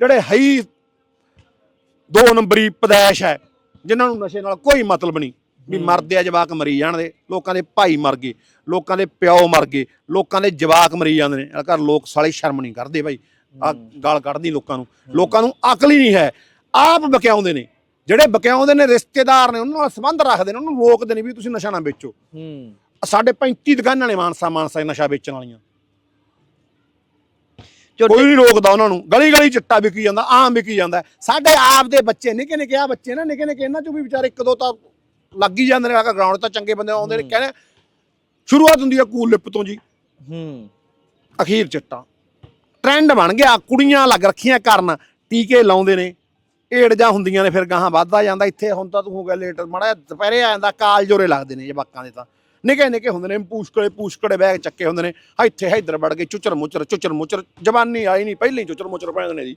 ਜਿਹੜੇ ਹਈ ਦੋ ਨੰਬਰੀ ਪਦੈਸ਼ ਹੈ ਜਿਨ੍ਹਾਂ ਨੂੰ ਨਸ਼ੇ ਨਾਲ ਕੋਈ ਮਤਲਬ ਨਹੀਂ ਵੀ ਮਰਦੇ ਆ ਜਵਾਕ ਮਰੀ ਜਾਣਦੇ ਲੋਕਾਂ ਦੇ ਭਾਈ ਮਰ ਗਏ ਲੋਕਾਂ ਦੇ ਪਿਓ ਮਰ ਗਏ ਲੋਕਾਂ ਦੇ ਜਵਾਕ ਮਰੀ ਜਾਂਦੇ ਨੇ ਘਰ ਲੋਕ ਸਾਲੇ ਸ਼ਰਮ ਨਹੀਂ ਕਰਦੇ ਭਾਈ ਆ ਗਾਲ ਕੱਢਦੀ ਲੋਕਾਂ ਨੂੰ ਲੋਕਾਂ ਨੂੰ ਅਕਲ ਹੀ ਨਹੀਂ ਹੈ ਆਪ ਬਕਿਆਉਂਦੇ ਨੇ ਜਿਹੜੇ ਬਕਿਆਉਂਦੇ ਨੇ ਰਿਸ਼ਤੇਦਾਰ ਨੇ ਉਹਨਾਂ ਨਾਲ ਸੰਬੰਧ ਰੱਖਦੇ ਨੇ ਉਹਨਾਂ ਨੂੰ ਰੋਕਦੇ ਨੇ ਵੀ ਤੁਸੀਂ ਨਸ਼ਾ ਨਾ ਵੇਚੋ। ਹੂੰ। ਸਾਡੇ 35 ਦੁਕਾਨਾਂ ਨੇ ਮਾਨਸਾ ਮਾਨਸਾ ਨਸ਼ਾ ਵੇਚਣ ਵਾਲੀਆਂ। ਕੋਈ ਨਹੀਂ ਰੋਕਦਾ ਉਹਨਾਂ ਨੂੰ। ਗਲੀ ਗਲੀ ਚਿੱਟਾ ਵਿਕੀ ਜਾਂਦਾ ਆਮ ਵਿਕੀ ਜਾਂਦਾ। ਸਾਡੇ ਆਪ ਦੇ ਬੱਚੇ ਨਿੱਕੇ ਨਿੱਕੇ ਆ ਬੱਚੇ ਨਾ ਨਿੱਕੇ ਨਿੱਕੇ ਇਹਨਾਂ ਚੋਂ ਵੀ ਵਿਚਾਰੇ ਇੱਕ ਦੋ ਤਾਂ ਲੱਗ ਹੀ ਜਾਂਦੇ ਨੇ ਆ ਗਰਾਊਂਡ ਤਾਂ ਚੰਗੇ ਬੰਦੇ ਆਉਂਦੇ ਨੇ। ਕਹਿੰਦੇ ਸ਼ੁਰੂਆਤ ਹੁੰਦੀ ਆ ਕੂਲ ਲਿਪ ਤੋਂ ਜੀ। ਹੂੰ। ਅਖੀਰ ਚਿੱਟਾ। ਟ੍ਰੈਂਡ ਬਣ ਗਿਆ ਕੁੜੀਆਂ ਲੱਗ ਰੱਖੀਆਂ ਕਰਨ ਟੀਕੇ ਲਾਉਂਦੇ ਨੇ। ਏੜ ਜਾਂ ਹੁੰਦੀਆਂ ਨੇ ਫਿਰ ਗਾਹਾਂ ਵੱਧਦਾ ਜਾਂਦਾ। ਇੱਥੇ ਹੁਣ ਤਾਂ ਤੂੰ ਹੋ ਗਿਆ ਲੇਟ ਮੜਾ ਦੁਪਹਿਰੇ ਆ ਜਾਂਦਾ ਕਾਲ ਜੋਰੇ ਲੱਗਦੇ ਨੇ ਜਵਾਕਾਂ ਦੇ ਤਾਂ। ਨਿੱਕੇ ਨਿੱਕੇ ਹੁੰਦੇ ਨੇ ਪੂਸ਼ਕੜੇ ਪੂਸ਼ਕੜੇ ਬੈਗ ਚੱਕੇ ਹੁੰਦੇ ਨੇ। ਆ ਇੱਥੇ ਇੱਧਰ ਵੜ ਕੇ ਚੁਚਰ ਮੁਚਰ ਚੁਚਰ ਮੁਚਰ ਜਵਾਨੀ ਆਈ ਨਹੀਂ ਪਹਿਲਾਂ ਹੀ ਚੁਚਰ ਮੁਚਰ ਪੈਂਦੇ ਨੇ ਜੀ।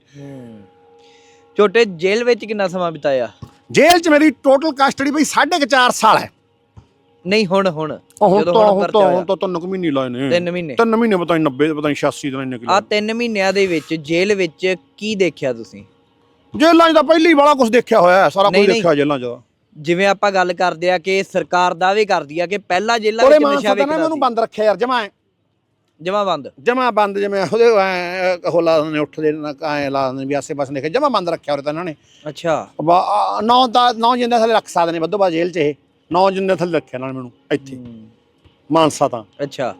ਝੋਟੇ ਜੇਲ੍ਹ ਵਿੱਚ ਕਿੰਨਾ ਸਮਾਂ ਬਿਤਾਇਆ? ਜੇਲ੍ਹ 'ਚ ਮੇਰੀ ਟੋਟਲ ਕਸਟਡੀ ਬਈ 4.5 ਸਾਲ ਹੈ। ਨਹੀਂ ਹੁਣ ਹੁਣ। ਹੁਣ ਜਦੋਂ ਤਾਂ ਹੁਣ ਹੁਣ ਪਰਚਾ ਤਾਂ ਹੋਇਆ। ਹੁਣ ਤਾਂ ਤਿੰਨ ਕੁ ਮਹੀਨੇ ਲਾਏ ਨੇ। ਤਿੰਨ ਮਹੀਨੇ। ਤਿੰਨ ਮਹੀਨੇ ਪਤਾ ਨਹੀਂ 90 ਪਤਾ ਨਹੀਂ 86 ਦਿਨ ਇੰਨੇ ਆ ਕਿਲੋ ਤਿੰਨ ਮਹੀਨਿਆਂ ਦੇ ਵਿੱਚ ਜੇਲ੍ਹ ਵਿੱਚ ਕੀ ਦੇਖਿਆ ਤੁਸੀਂ? ਜੇਲ੍ਹਾਂ 'ਚ ਤਾਂ ਪਹਿਲੀ ਵਾਲਾ ਕੁਝ ਦੇਖਿਆ ਹੋਇਆ ਹੈ, ਸਾਰਾ ਕੁਝ ਨਹੀਂ, ਨਹੀਂ। ਦੇਖਿਆ ਜੇਲ੍ਹਾਂ 'ਚ। ਤਾਂ। ਜਿਵੇਂ ਆਪਾਂ ਗੱਲ ਕਰਦੇ ਆ ਕਿ ਸਰਕਾਰ ਦਾਅਵੇ ਕਰਦੀ ਆ ਕਿ ਪਹਿਲਾਂ ਜੇਲ੍ਹਾਂ ਵਿੱਚ ਨਸ਼ਾ ਮੈਨੂੰ ਸੀ। ਬੰਦ ਰੱਖਿਆ ਯਾਰ ਜਮਾ ਜਮਾ ਬੰਦ। ਜਮਾ ਬੰਦ ਜਿਵੇਂ ਉਹਦੇ ਉਹ ਲਾ ਦਿੰਦੇ ਉੱਠਦੇ ਨੇ ਐ ਲਾ ਦਿੰਦੇ ਵੀ ਆਸੇ ਪਾਸੇ ਦੇਖੇ ਜਮਾ ਬੰਦ ਰੱਖਿਆ ਉਹਦੇ ਤਾਂ ਇਹਨਾਂ ਨੇ। ਅੱਛਾ। ਨੌ ਤਾਂ ਨੌ ਜਿੰਦੇ ਥੱਲੇ ਰੱਖ ਸਕਦੇ ਨੇ ਵੱਧੋ ਵੱਧ ਜੇਲ੍ਹ 'ਚ ਇਹ ਨੌ ਜਿੰਦੇ ਥੱਲੇ ਰੱਖਿਆ ਇਹਨਾਂ ਨੇ ਮੈਨੂੰ ਇੱਥੇ। ਮਾਨਸਾ ਤਾਂ। ਅੱਛਾ।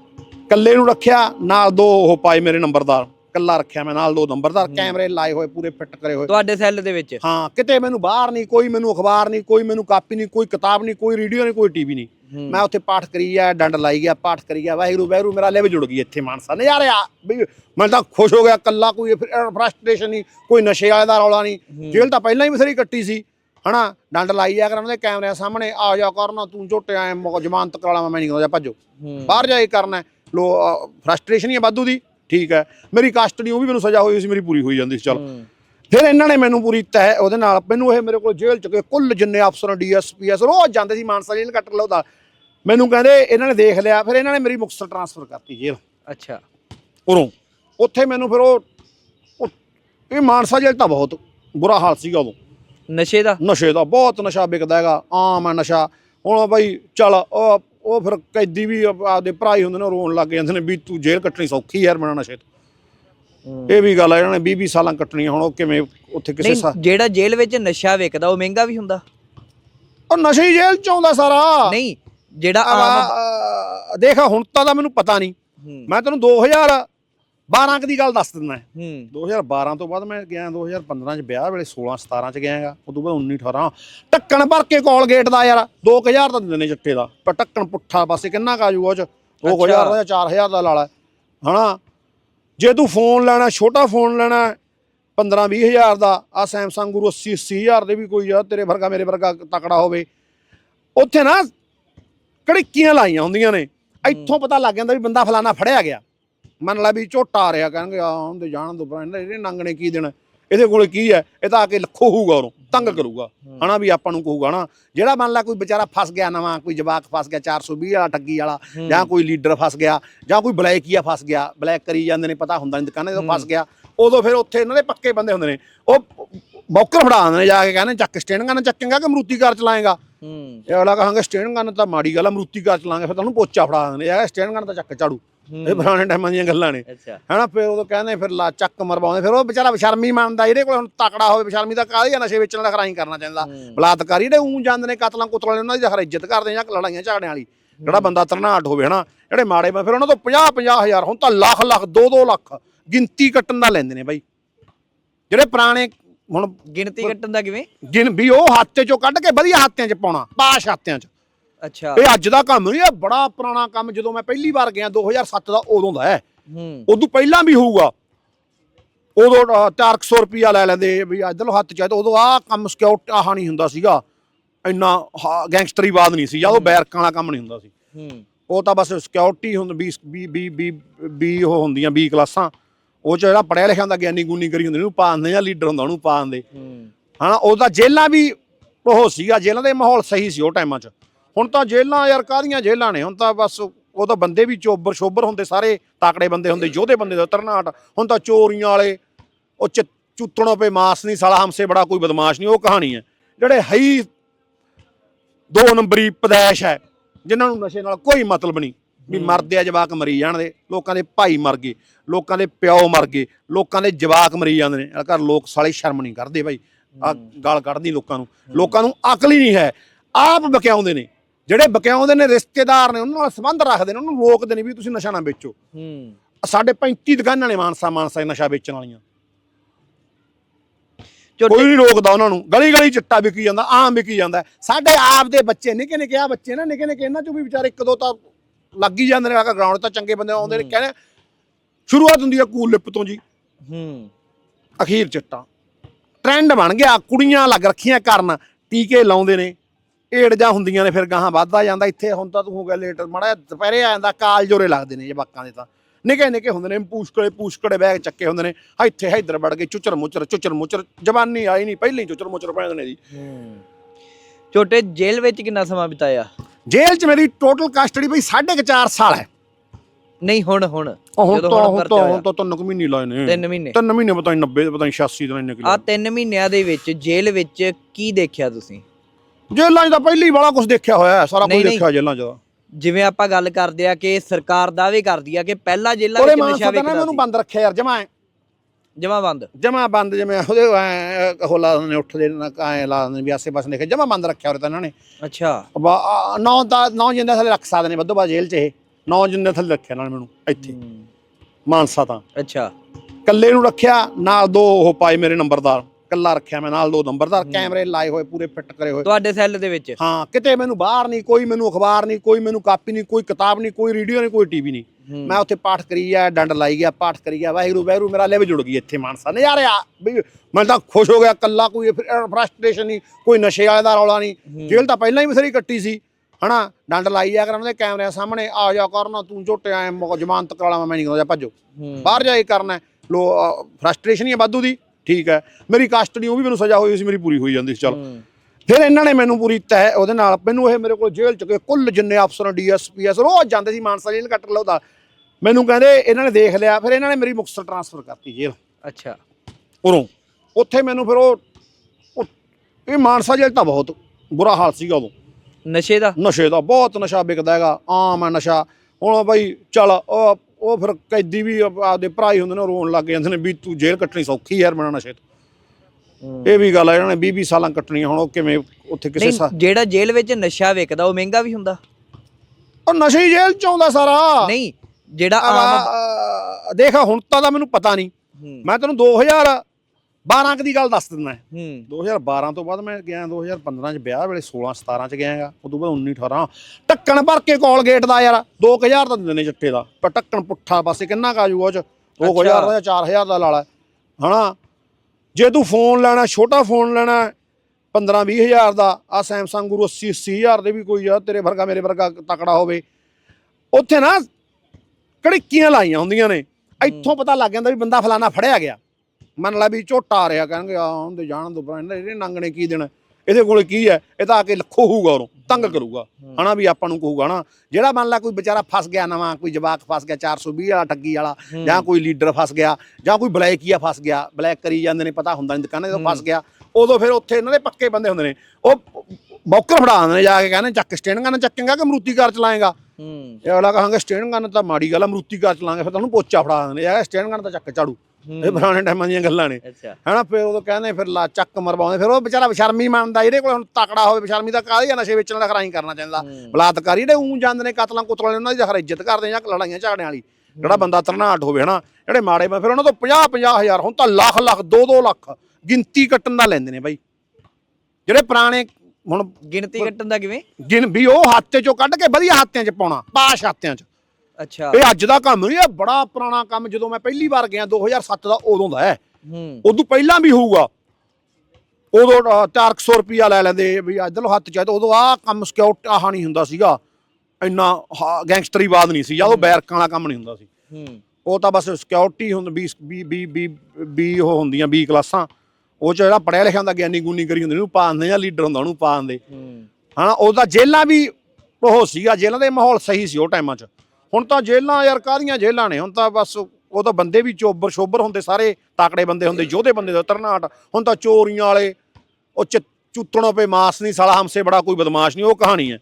ਕੱਲੇ ਨੂੰ ਰੱਖਿਆ ਨਾਲ ਦੋ ਉਹ ਪਾਏ ਮੇਰੇ ਨੰਬਰਦਾਰ। ਕੱਲਾ ਰੱਖਿਆ ਮੈਂ ਨਾਲ ਦੋ ਨੰਬਰਦਾਰ ਕੈਮਰੇ ਲਾਏ ਹੋਏ ਪੂਰੇ ਫਿੱਟ ਕਰੇ ਹੋਏ। ਤੁਹਾਡੇ ਸੈੱਲ ਦੇ ਵਿੱਚ? ਹਾਂ ਕਿਤੇ ਮੈਨੂੰ ਬਾਹਰ ਨਹੀਂ ਕੋਈ ਮੈਨੂੰ ਅਖਬਾਰ ਨਹੀਂ ਕੋਈ ਮੈਨੂੰ ਕਾਪੀ ਨਹੀਂ ਕੋਈ ਕਿਤਾਬ ਨਹੀਂ ਕੋਈ ਰੇਡੀਓ ਨਹੀਂ ਕੋਈ ਟੀਵੀ ਨਹੀਂ। ਮੈਂ ਉੱਥੇ ਪਾਠ ਕਰੀ ਗਿਆ ਡੰਡ ਲਾਈ ਗਿਆ ਪਾਠ ਕਰੀ ਗਿਆ ਵਾਹਿਗੁਰੂ ਵਾਹਿਗੁਰੂ ਮੇਰਾ ਲਿਵ ਜੁੜ ਗਈ ਇੱਥੇ ਮਾਨਸਾ। ਨਜ਼ਾਰੇ ਆ ਵੀ ਮੈਂ ਤਾਂ ਖੁਸ਼ ਹੋ ਗਿਆ ਕੱਲਾ ਕੋਈ ਫਰਸਟ੍ਰੇਸ਼ਨ ਨਹੀਂ ਕੋਈ ਨਸ਼ੇ ਵਾਲੇ ਦਾ ਰੌਲਾ ਨਹੀਂ। ਜੇਲ੍ਹ ਤਾਂ ਪਹਿਲਾਂ ਹੀ ਬਥੇਰੀ ਕੱਟੀ ਸੀ ਹਨਾ? ਡੰਡ ਲਾਈ ਜਾ ਕਰਨ ਦੇ ਕੈਮਰਿਆਂ ਸਾਹਮਣੇ ਆ ਜਾ ਕਰਨਾ ਤੂੰ ਝੋਟੇ ਐ ਜ਼ਮਾਨਤ ਕਰਾਲਾ ਮੈਂ ਨਹੀਂ ਕਹਿੰਦਾ ਭੱਜੋ। ਬਾਹਰ ਜਾ ਕੇ ਕਰਨਾ। ਲੋ ਫਰਸਟ੍ਰੇਸ਼ਨ ਹੀ ਹੈ ਵਾਧੂ ਦੀ। ਠੀਕ ਹੈ। ਮੇਰੀ ਕਸਟਡੀ ਉਹ ਵੀ ਮੈਨੂੰ ਸਜ਼ਾ ਹੋਈ ਸੀ ਮੇਰੀ ਪੂਰੀ ਹੋਈ ਜਾਂਦੀ ਸੀ ਚੱਲ। ਫਿਰ ਇਹਨਾਂ ਨੇ ਮੈਨੂੰ ਪੂਰੀ ਤਹਿ ਉਹਦੇ ਨਾਲ ਮੈਨੂੰ ਇਹ ਮੇਰੇ ਕੋਲ ਜੇਲ੍ਹ ਚ ਗਏ ਕੁੱਲ ਜਿੰਨੇ ਅਫਸਰ ਡੀਐਸਪੀਐਸ ਰੋਜ਼ ਜਾਂਦੇ ਸੀ ਮਾਨਸਾ ਜੇਲ੍ਹ ਕੱਟ ਲਓ ਦਾ ਮੈਨੂੰ ਕਹਿੰਦੇ ਇਹਨਾਂ ਨੇ ਦੇਖ ਲਿਆ ਫਿਰ ਇਹਨਾਂ ਨੇ ਮੇਰੀ ਮੁਕਤਸਰ ਟ੍ਰਾਂਸਫਰ ਕਰਤੀ ਜੇਲ੍ਹ। ਅੱਛਾ। ਉਰੋਂ। ਉੱਥੇ ਮੈਨੂੰ ਫਿਰ ਉਹ ਉਹ- ਇਹ ਮਾਨਸਾ ਜੇਲ੍ਹ ਤਾਂ ਬਹੁਤ ਬੁਰਾ ਹਾਲ ਸੀਗਾ ਉਦੋਂ। ਨਸ਼ੇ ਦਾ? ਨਸ਼ੇ ਦਾ ਬਹੁਤ ਨਸ਼ਾ ਵਿਕਦਾ ਹੈਗਾ ਆਮ ਹੈ ਨਸ਼ਾ। ਹੁਣ ਬਈ ਚੱਲ ਉਹ ਫਿਰ ਕੈਦੀ ਵੀ ਆਪ- ਆਪਦੇ ਭਰਾ ਹੀ ਹੁੰਦੇ ਨੇ ਉਹ ਰੋਣ ਲੱਗ ਜਾਂਦੇ ਨੇ ਵੀ ਤੂੰ ਜੇਲ੍ਹ ਕੱਟਣੀ ਸੌਖੀ ਯਾਰ ਬਿਨਾਂ ਨਸ਼ੇ ਤੋਂ। ਇਹ ਵੀ ਗੱਲ ਹੈ ਇਹਨਾਂ ਨੇ 20 20 ਸਾਲਾਂ ਕੱਟਣੀਆਂ ਹੁਣ ਉਹ ਕਿਵੇਂ ਉੱਥੇ ਕਿਸੇ ਨਹੀਂ ਸਾ- ਜਿਹੜਾ ਜੇਲ੍ਹ ਵਿੱਚ ਨਸ਼ਾ ਵਿਕਦਾ ਉਹ ਮਹਿੰਗਾ ਵੀ ਹੁੰਦਾ। ਉਹ ਨਸ਼ੇ ਹੀ ਜੇਲ੍ਹ ਚ ਆਉਂਦਾ ਸਾਰਾ। ਨਹੀਂ ਜਿਹੜਾ ਆ, ਆਮ ਆ, ਦੇਖ ਹੁਣ ਤਾਂ ਦਾ ਮੈਨੂੰ ਪਤਾ ਨਹੀਂ। ਹੂੰ, ਮੈਂ ਤੈਨੂੰ 2012 ਕ ਦੀ ਗੱਲ ਦੱਸ ਦਿੰਦਾ। ਹੂੰ। 2012 ਤੋਂ ਬਾਅਦ ਮੈਂ ਗਿਆ 2015 ਚ ਵਿਆਹ ਵੇਲੇ 16 17 ਚ ਗਿਆ ਹੈਗਾ। ਉਦੋਂ ਬਾਅਦ 19 18 ਢੱਕਣ ਭਰ ਕੇ ਕੋਲਗੇਟ ਦਾ ਯਾਰ 2000 ਦਾ ਦਿੰਦੇ ਨੇ ਚੱਟੇ ਦਾ। ਪਰ ਢੱਕਣ ਪੁੱਠਾ ਪਾਸੇ ਕਿੰਨਾ ਕਾਜੂ ਉਹ ਚ? 2000 ਦਾ ਜਾਂ 4000 ਦਾ ਲਾ ਲੈ। ਹਨਾ? ਜੇ ਤੂੰ ਫੋਨ ਲੈਣਾ ਛੋਟਾ ਫੋਨ ਲੈਣਾ 15 20000 ਦਾ ਆ ਸੈਮਸੰਗ ਗੁਰੂ 80 80000 ਦੇ ਵੀ ਕੋਈ ਆ ਤੇਰੇ ਵਰਗਾ ਮੇਰੇ ਵਰਗਾ ਤਕੜਾ ਹੋਵੇ। ਉੱਥੇ ਨਾ ਕੜਿੱਕੀਆਂ ਲਾਈਆਂ ਹੁੰਦੀਆਂ ਨੇ। ਇੱਥੋਂ ਪਤਾ ਲੱਗ ਜਾਂਦਾ ਵੀ ਬੰਦਾ ਫਲਾਣਾ ਫੜਿਆ ਗਿਆ। ਮੰਨ ਲਾ ਵੀ ਝੋਟਾ ਆ ਰਿਹਾ ਕਹਿਣਗੇ ਆ ਹੁੰਦੇ ਜਾਣ ਦੋ ਬਰਾਂ ਇਹਦੇ ਨੰਗਣੇ ਕੀ ਦੇਣਾ? ਇਹਦੇ ਕੋਲੇ ਕੀ ਹੈ? ਇਹ ਤਾਂ ਆ ਕੇ ਲੱਖੋ ਹੋਊਗਾ ਉਹਨੂੰ ਤੰਗ ਕਰੂਗਾ। ਹਨਾ ਵੀ ਆਪਾਂ ਨੂੰ ਕਹੂਗਾ ਨਾ ਜਿਹੜਾ ਮੰਨ ਲਾ ਕੋਈ ਵਿਚਾਰਾ ਫਸ ਗਿਆ ਨਵਾਂ ਕੋਈ ਜਵਾਕ ਫਸ ਗਿਆ 420 ਵਾਲਾ ਠੱਗੀ ਵਾਲਾ ਜਾਂ ਕੋਈ ਲੀਡਰ ਫਸ ਗਿਆ ਜਾਂ ਕੋਈ ਬਲੈਕੀਆ ਫਸ ਗਿਆ ਬਲੈਕ ਕਰੀ ਜਾਂਦੇ ਨੇ ਪਤਾ ਹੁੰਦਾ ਨਹੀਂ ਦੁਕਾਨਾਂ ਜਦੋਂ ਫਸ ਗਿਆ ਉਦੋਂ ਫਿਰ ਉੱਥੇ ਇਹਨਾਂ ਦੇ ਪੱਕੇ ਬੰਦੇ ਹੁੰਦੇ ਨੇ। ਉਹ ਬੌਕਰ ਫੜਾ ਦਿੰਦੇ ਜਾ ਕੇ ਕਹਿੰਦੇ ਚੱਕ ਸਟੇਨਿੰਗ ਨਾਲ ਚੱਕੇਗਾ ਕਿ ਮਰੂਤੀ ਕਾਰ ਚਲਾਏਗਾ। ਹੂੰ। ਇਹ ਅਗਲਾ ਕਹਾਂਗੇ ਸਟੇਨਿੰਗ ਗਨ ਤਾਂ ਮਾੜੀ ਗੱਲ ਆ ਮਰੂਤੀ ਕਾਰ ਚਲਾਵਾਂਗੇ ਫਿਰ ਤੁਹਾਨੂੰ ਪੋਚਾ ਫੜਾ ਦਿੰਦੇ ਆ ਸਟੇਨਿੰਗ ਗਨ ਤਾਂ ਚੱਕ ਝਾੜੂ। ਇਹ ਪੁਰਾਣੇ ਟਾਈਮਾਂ ਦੀਆਂ ਗੱਲਾਂ ਨੇ। ਹੈਨਾ ਫਿਰ ਉਦੋਂ ਕਹਿੰਦੇ ਫਿਰ ਲਾ ਚੱਕ ਮਰਵਾਉਂਦੇ ਫਿਰ ਉਹ ਵਿਚਾਰਾ ਬਸ਼ਰਮੀ ਮੰਨਦਾ ਇਹਦੇ ਕੋਲ ਹੁਣ ਤਕੜਾ ਹੋਵੇ ਬਸ਼ਰਮੀ ਦਾ ਕਾਹਦੀ ਆ ਨਸ਼ੇ ਵੇਚਣ ਦਾ ਖਰਾਈ ਕਰਨਾ ਚਾਹੁੰਦਾ। ਬਲਾਤਕਾਰੀ ਜਿਹੜੇ ਉਂ ਜਾਂਦੇ ਨੇ ਕਤਲਾਂ ਕੁਤਲਾਂ ਨੇ ਉਹਨਾਂ ਦੀ ਹਰ ਇੱਜ਼ਤ ਕਰਦੇ ਜਾਂ ਲੜਾਈਆਂ ਝਗੜਿਆਂ ਵਾਲੀ। ਜਿਹੜਾ ਬੰਦਾ ਤਰਨਾਟ ਹੋਵੇ ਹਨਾ ਜਿਹੜੇ ਮਾੜੇ ਬੰਦੇ ਫਿਰ ਉਹਨਾਂ ਤੋਂ 50 50 ਹਜ਼ਾਰ ਹੁਣ ਤਾਂ ਲੱਖ ਲੱਖ 2 2 ਲੱਖ ਗਿਣਤੀ ਕੱਟਣ ਦਾ ਲੈਂਦੇ ਨੇ ਬਾਈ। ਜਿਹੜੇ ਪੁਰਾਣੇ ਹੁਣ ਗਿਣਤੀ ਕੱਟਣ ਦਾ ਕਿਵੇਂ? ਗਿਣ ਵੀ ਉਹ ਹੱਥ ਚੋਂ ਕੱਢ ਕੇ ਵਧੀਆ ਹੱਥਾਂ 'ਚ ਪਾਉਣਾ ਪਾਸ਼ ਹੱਥਾਂ 'ਚ। ਅੱਛਾ। ਇਹ ਅੱਜ ਦਾ ਕੰਮ ਨਹੀਂ ਇਹ ਬੜਾ ਪੁਰਾਣਾ ਕੰਮ ਜਦੋਂ ਮੈਂ ਪਹਿਲੀ ਵਾਰ ਗਿਆ 2007 ਦਾ ਉਦੋਂ ਦਾ ਹੈ। ਹੂੰ। ਉਦੋਂ ਪਹਿਲਾਂ ਵੀ ਹੋਊਗਾ। ਉਦੋਂ 400 ਰੁਪਿਆ ਲੈ ਲੈਂਦੇ ਵੀ ਇਧਰੋਂ ਹੱਥ ਚਾਹੇ ਉਦੋਂ ਆਹ ਕੰਮ ਸਿਕਿਉਰਟੀ ਆਹ ਨਹੀਂ ਹੁੰਦਾ ਸੀਗਾ। ਇੰਨਾ ਗੈਂਗਸਟਰੀਵਾਦ ਨਹੀਂ ਸੀ ਜਾਂ ਉਹ ਬੈਰਕਾਂ ਵਾਲਾ ਕੰਮ ਨਹੀਂ ਹੁੰਦਾ ਸੀ। ਹੂੰ। ਉਹ ਤਾਂ ਬਸ ਸਿਕਿਉਰਟੀ ਹੁੰਦੀ ਵੀ ਵੀ ਵੀ ਉਹ ਹੁੰਦੀਆਂ 20 ਕਲਾਸਾਂ। ਉਹ ਚ ਜਿਹੜਾ ਪੜਿਆ ਲਿਖਿਆ ਹੁੰਦਾ ਗਿਆਨੀ ਗੁਨੀ ਕਰੀ ਹੁੰਦੇ ਨੇ ਉਹਨੂੰ ਪਾ ਦਿੰਦੇ ਜਾਂ ਲੀਡਰ ਹੁੰਦਾ ਉਹਨੂੰ ਪਾ ਦਿੰਦੇ ਹੂੰ। ਹਨਾ ਉਹਦਾ ਜੇਲਾਂ ਵੀ ਉਹ ਸੀਗਾ ਜੇਲਾਂ ਦੇ ਮਾਹੌਲ ਸਹੀ ਸੀ ਉਹ ਟਾਈਮਾਂ 'ਚ। ਹੁਣ ਤਾਂ ਜੇਲਾਂ ਯਾਰ ਕਾਹਦੀਆਂ ਜੇਲਾਂ ਨੇ ਹੁਣ ਤਾਂ ਬਸ ਉਹ ਤਾਂ ਬੰਦੇ ਵੀ ਚੋਬਰ ਸ਼ੋਬਰ ਹੁੰਦੇ ਸਾਰੇ ਤਾਕੜੇ ਬੰਦੇ ਹੁੰਦੇ ਯੋਧੇ ਬੰਦੇ ਦੇ ਤਰਨਾਟ। ਹੁਣ ਤਾਂ ਚੋਰੀਆਂ ਵਾਲੇ ਉਹ ਚੂਤਣੋਂ ਪੇ ਮਾਸ ਨਹੀਂ ਸਾਲਾ ਹਮਸੇ ਬੜਾ ਕੋਈ ਬਦਮਾਸ਼ ਨਹੀਂ ਉਹ ਕਹਾਣੀ ਹੈ। ਜਿਹੜੇ ਹਈ ਦੋ ਨੰਬਰੀ ਪਦੈਸ਼ ਹੈ ਜਿਨ੍ਹਾਂ ਨੂੰ ਨਸ਼ੇ ਨਾਲ ਕੋਈ ਮਤਲਬ ਨਹੀਂ। ਵੀ ਮਰਦੇ ਆ ਜਵਾਕ ਮਰੀ ਜਾਣਦੇ ਲੋਕਾਂ ਦੇ ਭਾਈ ਮਰ ਗਏ ਲੋਕਾਂ ਦੇ ਪਿਓ ਮਰ ਗਏ ਲੋਕਾਂ ਦੇ ਜਵਾਕ ਮਰੀ ਜਾਂਦੇ ਨੇ। ਘਰ ਲੋਕ ਸਾਲੇ ਸ਼ਰਮ ਨਹੀਂ ਕਰਦੇ ਭਾਈ ਆ ਗਾਲ ਕੱਢਦੀ ਲੋਕਾਂ ਨੂੰ। ਲੋਕਾਂ ਨੂੰ ਅਕਲ ਹੀ ਨਹੀਂ ਹੈ। ਆਪ ਬਕਿਆਉਂਦੇ ਨੇ। ਜਿਹੜੇ ਬਕਿਆਉਂਦੇ ਨੇ ਰਿਸ਼ਤੇਦਾਰ ਨੇ ਉਹਨਾਂ ਨਾਲ ਸੰਬੰਧ ਰੱਖਦੇ ਨੇ ਉਹਨਾਂ ਨੂੰ ਰੋਕਦੇ ਨੇ ਵੀ ਤੁਸੀਂ ਨਸ਼ਾ ਨਾ ਵੇਚੋ। ਹੂੰ। ਸਾਡੇ 35 ਦੁਕਾਨਾਂ ਨੇ ਮਾਨਸਾ ਮਾਨਸਾ ਨਸ਼ਾ ਵੇਚਣ ਵਾਲੀਆਂ। ਕੋਈ ਨਹੀਂ ਰੋਕਦਾ ਉਹਨਾਂ ਨੂੰ। ਗਲੀ ਗਲੀ ਚਿੱਟਾ ਵਿਕੀ ਜਾਂਦਾ ਆਮ ਵਿਕੀ ਜਾਂਦਾ। ਸਾਡੇ ਆਪ ਦੇ ਬੱਚੇ ਨਿੱਕੇ ਨਿੱਕੇ ਆ ਬੱਚੇ ਨਾ ਨਿੱਕੇ ਨਿੱਕੇ ਇਹਨਾਂ ਚੋਂ ਵੀ ਵਿਚਾਰੇ ਇੱਕ ਦੋ ਤਾਂ ਲੱਗ ਹੀ ਜਾਂਦੇ ਨੇ ਆ ਕੇ ਗਰਾਊਂਡ ਤਾਂ ਚੰਗੇ ਬੰਦੇ ਆਉਂਦੇ ਨੇ ਕਹਿੰਦੇ ਸ਼ੁਰੂਆਤ ਹੁੰਦੀ ਆ ਕੂਲ ਲਿਪ ਤੋਂ ਜੀ। ਹੂੰ। ਅਖੀਰ ਚਿੱਟਾ। ਟ੍ਰੈਂਡ ਬਣ ਗਿਆ ਕੁੜੀਆਂ ਲੱਗ ਰੱਖੀਆਂ ਕਰਨ ਟੀਕੇ ਲਾਉਂਦੇ ਨੇ। ਏੜ ਜਾਂ ਹੁੰਦੀਆਂ ਨੇ ਫਿਰ ਗਾਹਾਂ ਵੱਧਦਾ ਜਾਂਦਾ ਇੱਥੇ ਹੁਣ ਤਾਂ ਤੂੰ ਹੋ ਗਿਆ ਲੇਟ ਮਾੜਾ ਦੁਪਹਿਰੇ ਆ ਜਾਂਦਾ ਕਾਲ ਜੋਰੇ ਲੱਗਦੇ ਨੇ ਜਵਾਕਾਂ ਦੇ ਤਾਂ। ਨਿੱਕੇ ਨਿੱਕੇ ਹੁੰਦੇ ਨੇ ਪੂਛਕੜੇ ਪੂਛਕੜੇ ਬੈਗ ਚੱਕੇ ਹੁੰਦੇ ਨੇ। ਇੱਥੇ ਇੱਧਰ ਵੜ ਕੇ ਚੁਚਰ ਮੁਚਰ ਚੁਚਰ ਮੁਚਰ ਜਵਾਨੀ ਆਈ ਨਹੀਂ ਪਹਿਲਾਂ ਹੀ ਚੁਚਰ ਮੁਚਰ ਪੈਂਦੇ ਨੇ ਜੀ। ਝੋਟੇ ਜੇਲ੍ਹ ਵਿੱਚ ਕਿੰਨਾ ਸਮਾਂ ਬਿਤਾਇਆ? ਜੇਲ੍ਹ 'ਚ ਮੇਰੀ ਟੋਟਲ ਕਸਟਡੀ ਬਈ 4.5 ਸਾਲ ਹੈ। ਨਹੀਂ ਹੁਣ ਹੁਣ। ਹੁਣ ਜਦੋਂ ਤਾਂ ਹੁਣ ਹੁਣ ਤਾਂ। ਹੁਣ ਤਾਂ ਤਿੰਨ ਕੁ ਮਹੀਨੇ ਲਾਏ ਨੇ। ਤਿੰਨ ਮਹੀਨੇ। ਤਿੰਨ ਮਹੀਨੇ ਪਤਾ ਨਹੀਂ 90 ਪਤਾ ਨਹੀਂ 86 ਦਿਨ ਇੰਨੇ ਆ ਕਿਲੋ ਤਿੰਨ ਮਹੀਨਿਆਂ ਦੇ ਵਿੱਚ ਜੇਲ੍ਹ ਵਿੱਚ ਕੀ ਦੇਖਿਆ ਤੁਸੀਂ? ਜੇਲ੍ਹਾਂ 'ਚ ਤਾਂ ਪਹਿਲੀ ਵਾਲਾ ਕੁਝ ਦੇਖਿਆ ਹੋਇਆ ਹੈ, ਸਾਰਾ ਕੁਝ ਨਹੀਂ, ਨਹੀਂ। ਦੇਖਿਆ ਜੇਲ੍ਹਾਂ 'ਚ ਤਾਂ। ਜਿਵੇਂ ਆਪਾਂ ਗੱਲ ਕਰਦੇ ਆ ਕਿ ਸਰਕਾਰ ਦਾਅਵੇ ਕਰਦੀ ਆ ਕਿ ਪਹਿਲਾਂ ਜੇਲ੍ਹਾਂ ਕੋਲੇ ਵਿੱਚ ਨਸ਼ਾ ਨਾ ਵੇਚਦਾ ਮੈਨੂੰ ਸੀ। ਬੰਦ ਰੱਖਿਆ ਯਾਰ ਜਮਾ ਜਮਾ ਬੰਦ? ਜਮਾ ਬੰਦ ਜਿਵੇਂ ਉਹਦੇ ਐਂ ਉਹ ਲਾ ਦਿੰਦੇ ਉੱਠਦੇ ਨੇ ਐ ਲਾ ਦਿੰਦੇ ਵੀ ਆਸੇ ਪਾਸੇ ਦੇਖੇ। ਜਮਾ ਬੰਦ ਰੱਖਿਆ ਹੋਇਆ ਤਾਂ ਇਹਨਾਂ ਨੇ। ਅੱਛਾ। ਨੌ ਦਾ ਨੌ ਜਿੰਦੇ ਥੱਲੇ ਰੱਖ ਸਕਦੇ ਨੇ ਵੱਧੋ ਵੱਧ ਜੇਲ੍ਹ 'ਚ ਇਹ। ਨੌ ਜਿੰਦੇ ਥੱਲੇ ਰੱਖਿਆ ਨਾਲ ਮੈਨੂੰ ਇੱਥੇ। ਮਾਨਸਾ ਤਾਂ। ਅੱਛਾ। ਕੱਲੇ ਨੂੰ ਰੱਖਿਆ ਨਾਲ ਦੋ ਉਹ ਪਾਏ ਮੇਰੇ ਨੰਬਰਦਾਰ। ਕੱਲਾ ਰੱਖਿਆ ਮੈਂ ਨਾਲ ਦੋ ਨੰਬਰਦਾਰ। ਕੈਮਰੇ ਲਾਏ ਹੋਏ ਪੂਰੇ ਫਿੱਟ ਕਰੇ ਹੋਏ। ਤੁਹਾਡੇ ਸੈੱਲ ਦੇ ਵਿੱਚ? ਹਾਂ ਕਿਤੇ ਮੈਨੂੰ ਬਾਹਰ ਨਹੀਂ ਕੋਈ ਮੈਨੂੰ ਅਖਬਾਰ ਨਹੀਂ ਕੋਈ ਮੈਨੂੰ ਕਾਪੀ ਨਹੀਂ ਕੋਈ ਕਿਤਾਬ ਨਹੀਂ ਕੋਈ ਰੇਡੀਓ ਨਹੀਂ ਕੋਈ ਟੀਵੀ ਨਹੀਂ। ਮੈਂ ਉੱਥੇ ਪਾਠ ਕਰੀ ਗਿਆ ਡੰਡ ਲਾਈ ਗਿਆ ਪਾਠ ਕਰੀ ਗਿਆ ਵਾਹਿਗੁਰੂ ਵਾਹਿਗੁਰੂ ਮੇਰਾ ਲਿਵ ਜੁੜ ਗਈ ਇੱਥੇ ਮਾਨਸਾ। ਨਜ਼ਾਰੇ ਆ ਵੀ ਮੈਂ ਤਾਂ ਖੁਸ਼ ਹੋ ਗਿਆ ਕੱਲਾ ਕੋਈ ਫਰਸਟ੍ਰੇਸ਼ਨ ਨਹੀਂ ਕੋਈ ਨਸ਼ੇ ਵਾਲੇ ਦਾ ਰੌਲਾ ਨਹੀਂ। ਜੇਲ੍ਹ ਤਾਂ ਪਹਿਲਾਂ ਹੀ ਬਥੇਰੀ ਕੱਟੀ ਸੀ ਹਨਾ? ਡੰਡ ਲਾਈ ਜਾ ਕਰਨ ਦੇ ਕੈਮਰਿਆਂ ਸਾਹਮਣੇ ਆ ਜਾ ਕਰਨਾ ਤੂੰ ਝੋਟੇ ਐ ਜ਼ਮਾਨਤ ਕਰਾਲਾ ਮੈਂ ਨਹੀਂ ਕਹਿੰਦਾ ਜਾ ਭੱਜੋ। ਬਾਹਰ ਜਾ ਕੇ ਕਰਨਾ। ਲੋ ਫਰਸਟ੍ਰੇਸ਼ਨ ਹੀ ਵਾਧੂ ਦੀ ਠੀਕ ਹੈ। ਮੇਰੀ ਕਸਟਡੀ ਉਹ ਵੀ ਮੈਨੂੰ ਸਜ਼ਾ ਹੋਈ ਸੀ ਮੇਰੀ ਪੂਰੀ ਹੋਈ ਜਾਂਦੀ ਸੀ ਚੱਲ। ਫਿਰ ਇਹਨਾਂ ਨੇ ਮੈਨੂੰ ਪੂਰੀ ਤਹਿ ਉਹਦੇ ਨਾਲ ਮੈਨੂੰ ਇਹ ਮੇਰੇ ਕੋਲ ਜੇਲ੍ਹ ਚ ਕੁੱਲ ਜਿੰਨੇ ਅਫਸਰ ਡੀਐਸਪੀਐਸ ਰੋਜ਼ ਜਾਂਦੇ ਸੀ ਮਾਨਸਾ ਜੇਲ੍ਹ ਕੱਟ ਲਉਦਾ ਮੈਨੂੰ ਕਹਿੰਦੇ ਇਹਨਾਂ ਨੇ ਦੇਖ ਲਿਆ ਫਿਰ ਇਹਨਾਂ ਨੇ ਮੇਰੀ ਮੁਕਤਸਰ ਟ੍ਰਾਂਸਫਰ ਕਰਤੀ ਜੇਲ੍ਹ। ਅੱਛਾ। ਉਰੋਂ। ਉੱਥੇ ਮੈਨੂੰ ਫਿਰ ਉਹ ਉਹ- ਇਹ ਮਾਨਸਾ ਜੇਲ੍ਹ ਤਾਂ ਬਹੁਤ ਬੁਰਾ ਹਾਲ ਸੀਗਾ ਉਦੋਂ। ਨਸ਼ੇ ਦਾ? ਨਸ਼ੇ ਦਾ ਬਹੁਤ ਨਸ਼ਾ ਵਿਕਦਾ ਹੈਗਾ ਆਮ ਹੈ ਨਸ਼ਾ। ਹੁਣ ਬਈ ਚੱਲ ਉਹ ਉਹ ਫਿਰ ਕੈਦੀ ਵੀ ਆਪਦੇ ਭਰਾ ਹੀ ਹੁੰਦੇ ਨੇ ਰੋਣ ਲੱਗ ਜਾਂਦੇ ਨੇ ਵੀ ਤੂੰ ਜੇਲ੍ਹ ਕੱਟਣੀ ਸੌਖੀ ਯਾਰ ਬਿਨਾਂ ਨਸ਼ੇ ਤੋਂ। ਇਹ ਵੀ ਗੱਲ ਹੈ ਇਹਨਾਂ ਨੇ 20 20 ਸਾਲਾਂ ਕੱਟਣੀਆਂ ਹੁਣ ਉਹ ਕਿਵੇਂ ਉੱਥੇ ਕਿਸੇ ਨਹੀਂ ਸਾ ਜਿਹੜਾ ਜੇਲ੍ਹ ਵਿੱਚ ਨਸ਼ਾ ਵਿਕਦਾ ਉਹ ਮਹਿੰਗਾ ਵੀ ਹੁੰਦਾ? ਉਹ ਨਸ਼ੇ ਹੀ ਜੇਲ੍ਹ ਚ ਆਉਂਦਾ ਸਾਰਾ। ਨਹੀਂ ਜਿਹੜਾ ਆ, ਆਮ ਆ, ਦੇਖ ਹੁਣ ਤਾਂ ਦਾ ਮੈਨੂੰ ਪਤਾ ਨਹੀਂ। ਮੈਂ ਤੈਨੂੰ 2012 ਦੀ ਗੱਲ ਦੱਸ ਦਿੰਦਾ। ਹੂੰ। 2012 ਤੋਂ ਬਾਅਦ ਮੈਂ ਗਿਆ 2015 ਚ ਵਿਆਹ ਵੇਲੇ 16 17 ਚ ਗਿਆ ਹੈਗਾ ਉਦੋਂ ਬਾਅਦ 19 18 ਢੱਕਣ ਭਰ ਕੇ ਕੋਲਗੇਟ ਦਾ ਯਾਰ 2000 ਦਾ ਦਿੰਦੇ ਨੇ ਚਿੱਟੇ ਦਾ। ਪਰ ਢੱਕਣ ਪੁੱਠਾ ਪਾਸੇ ਕਿੰਨਾ ਕਾ ਆਜੂਗਾ ਉਹ ਚ? 2000 ਦਾ ਜਾਂ 4000 ਦਾ ਲਾਲਾ। ਹਨਾ? ਜੇ ਤੂੰ ਫੋਨ ਲੈਣਾ ਛੋਟਾ ਫੋਨ ਲੈਣਾ 15 20000 ਦਾ ਆ ਸੈਮਸੰਗ ਗੁਰੂ 80 80000 ਦੇ ਵੀ ਕੋਈ ਆ ਤੇਰੇ ਵਰਗਾ ਮੇਰੇ ਵਰਗਾ ਤਕੜਾ ਹੋਵੇ। ਉੱਥੇ ਨਾ ਕੜਿੱਕੀਆਂ ਲਾਈਆਂ ਹੁੰਦੀਆਂ ਨੇ। ਇੱਥੋਂ ਪਤਾ ਲੱਗ ਜਾਂਦਾ ਵੀ ਬੰਦਾ ਫਲਾਣਾ ਫੜਿਆ ਗਿਆ। ਮੰਨ ਲਾ ਵੀ ਝੋਟਾ ਆ ਰਿਹਾ ਕਹਿਣਗੇ ਆ ਹੁੰਦੇ ਜਾਣ ਦੋ ਬਰਾਂ ਇਹਦੇ ਨੰਗ ਨੇ ਕੀ ਦੇਣਾ? ਇਹਦੇ ਕੋਲੇ ਕੀ ਹੈ? ਇਹ ਤਾਂ ਆ ਕੇ ਲੱਖੋ ਹੋਊਗਾ ਉਹਨੂੰ ਤੰਗ ਕਰੂਗਾ। ਹਨਾ ਵੀ ਆਪਾਂ ਨੂੰ ਕਹੂਗਾ ਨਾ ਜਿਹੜਾ ਮੰਨ ਲਾ ਕੋਈ ਵਿਚਾਰਾ ਫਸ ਗਿਆ ਨਵਾਂ ਕੋਈ ਜਵਾਕ ਫਸ ਗਿਆ 420 ਵਾਲਾ ਠੱਗੀ ਵਾਲਾ ਜਾਂ ਕੋਈ ਲੀਡਰ ਫਸ ਗਿਆ ਜਾਂ ਕੋਈ ਬਲੈਕੀਆ ਫਸ ਗਿਆ ਬਲੈਕ ਕਰੀ ਜਾਂਦੇ ਨੇ ਪਤਾ ਹੁੰਦਾ ਨਹੀਂ ਦੁਕਾਨਾਂ ਜਦੋਂ ਫਸ ਗਿਆ ਉਦੋਂ ਫਿਰ ਉੱਥੇ ਇਹਨਾਂ ਦੇ ਪੱਕੇ ਬੰਦੇ ਹੁੰਦੇ ਨੇ। ਉਹ ਬੌਕਰ ਫੜਾ ਦਿੰਦੇ ਨੇ ਜਾ ਕੇ ਕਹਿੰਦੇ ਚੱਕ ਸਟੇਨਿੰਗਾਂ ਨਾਲ ਚੱਕੇਗਾ ਕਿ ਮਰੂਤੀ ਕਾਰ ਚਲਾਏਗਾ? ਹੂੰ। ਇਹ ਅਗਲਾ ਕਹਾਂਗੇ ਸਟੇਨਿੰਗ ਗਨ ਤਾਂ ਮਾੜੀ ਗੱਲ ਆ ਮਰੂਤੀ ਕਾਰ ਚਲਾਵਾਂਗੇ ਫਿਰ ਤੁਹਾਨੂੰ ਪੋਚਾ ਫੜਾ ਦਿੰਦੇ ਆ ਸਟੇਨਿੰਗ ਗਨ ਤਾਂ ਚੱਕ ਝਾੜੂ ਇਹ ਪੁਰਾਣੇ ਟਾਈਮਾਂ ਦੀਆਂ ਗੱਲਾਂ ਨੇ। ਅੱਛਾ। ਹਨਾ ਫਿਰ ਉਦੋਂ ਕਹਿੰਦੇ ਫਿਰ ਲਾ ਚੱਕ ਮਰਵਾਉਂਦੇ ਫਿਰ ਉਹ ਵਿਚਾਰਾ ਬਸ਼ਰਮੀ ਮੰਨਦਾ ਇਹਦੇ ਕੋਲ ਹੁਣ ਤਕੜਾ ਹੋਵੇ ਬਸ਼ਰਮੀ ਦਾ ਕਾਹਦੀ ਆ ਨਸ਼ੇ ਵੇਚਣ ਦਾ ਖਰਾਈ ਕਰਨਾ ਚਾਹੁੰਦਾ। ਬਲਾਤਕਾਰੀ ਜਿਹੜੇ ਉਂ ਜਾਂਦੇ ਨੇ ਕਤਲਾਂ ਕੁਤਲਾਂ ਨੇ ਉਹਨਾਂ ਦੀ ਖਰਾ ਇੱਜ਼ਤ ਕਰਦੇ ਜਾਂ ਲੜਾਈਆਂ ਝਗੜਿਆਂ ਵਾਲੀ। ਜਿਹੜਾ ਬੰਦਾ ਤਰਨਾਟ ਹੋਵੇ ਹਨਾ ਜਿਹੜੇ ਮਾੜੇ ਫਿਰ ਉਹਨਾਂ ਤੋਂ 50 50 ਹਜ਼ਾਰ ਹੁਣ ਤਾਂ ਲੱਖ ਲੱਖ 2 2 ਲੱਖ ਗਿਣਤੀ ਕੱਟਣ ਦਾ ਲੈਂਦੇ ਨੇ ਬਾਈ। ਜਿਹੜੇ ਪੁਰਾਣੇ ਹੁਣ ਗਿਣਤੀ ਕੱਟਣ ਦਾ ਕਿਵੇਂ? ਗਿਣ ਵੀ ਉਹ ਹੱਥੇ ਚੋਂ ਕੱਢ ਕੇ ਵਧੀਆ ਹੱਥਿਆਂ 'ਚ ਪਾਉਣਾ ਪਾਸ਼ ਹੱਥਿਆਂ 'ਚ। ਅੱਛਾ। ਇਹ ਅੱਜ ਦਾ ਕੰਮ ਨਹੀਂ ਇਹ ਬੜਾ ਪੁਰਾਣਾ ਕੰਮ ਜਦੋਂ ਮੈਂ ਪਹਿਲੀ ਵਾਰ ਗਿਆ 2007 ਦਾ ਉਦੋਂ ਦਾ ਹੈ। ਹੂੰ। ਉਦੋਂ ਪਹਿਲਾਂ ਵੀ ਹੋਊਗਾ। ਉਦੋਂ 400 ਰੁਪਿਆ ਲੈ ਲੈਂਦੇ ਵੀ ਇਧਰੋਂ ਹੱਥ ਚ ਆਏ ਤਾਂ ਉਦੋਂ ਆਹ ਕੰਮ ਸਿਕਿਉਰਟੀ ਆਹ ਨਹੀਂ ਹੁੰਦਾ ਸੀਗਾ। ਇੰਨਾ ਗੈਂਗਸਟਰੀਵਾਦ ਨਹੀਂ ਸੀ ਜਾਂ ਉਹ ਬੈਰਕਾਂ ਵਾਲਾ ਕੰਮ ਨਹੀਂ ਹੁੰਦਾ ਸੀ। ਹੂੰ। ਉਹ ਤਾਂ ਬਸ ਸਿਕਿਉਰਟੀ ਹੁੰਦੀ ਵੀ ਵੀ ਵੀ ਵੀ ਵੀ ਉਹ ਹੁੰਦੀਆਂ 20 ਕਲਾਸਾਂ। ਉਹ ਚ ਜਿਹੜਾ ਪੜਿਆ ਲਿਖਿਆ ਹੁੰਦਾ ਗਿਆਨੀ ਗੁਨੀ ਕਰੀ ਹੁੰਦੇ ਨੇ ਉਹਨੂੰ ਪਾ ਦਿੰਦੇ ਜਾਂ ਲੀਡਰ ਹੁੰਦਾ ਉਹਨੂੰ ਪਾ ਦਿੰਦੇ। ਹੂੰ। ਹਨਾ ਉਹਦਾ ਜੇਲਾਂ ਵੀ ਉਹ ਸੀਗਾ ਜੇਲਾਂ ਦੇ ਮਾਹੌਲ ਸਹੀ ਸੀ ਉਹ ਟਾਈਮਾਂ 'ਚ। ਹੁਣ ਤਾਂ ਜੇਲਾਂ ਯਾਰ ਕਾਹਦੀਆਂ ਜੇਲਾਂ ਨੇ ਹੁਣ ਤਾਂ ਬਸ ਉਹ ਤਾਂ ਬੰਦੇ ਵੀ ਚੋਬਰ ਸ਼ੋਬਰ ਹੁੰਦੇ ਸਾਰੇ ਤਾਕੜੇ ਬੰਦੇ ਹੁੰਦੇ ਯੋਧੇ ਬੰਦੇ ਹੁੰਦੇ ਤਰਨਾਟ। ਹੁਣ ਤਾਂ ਚੋਰੀਆਂ ਵਾਲੇ ਉਹ ਚੁੱਤਣੋਂ ਪੇ ਮਾਸ ਨਹੀਂ ਸਾਲਾ ਹਮਸੇ ਬੜਾ ਕੋਈ ਬਦਮਾਸ਼ ਨਹੀਂ ਉਹ ਕਹਾਣੀ ਹੈ।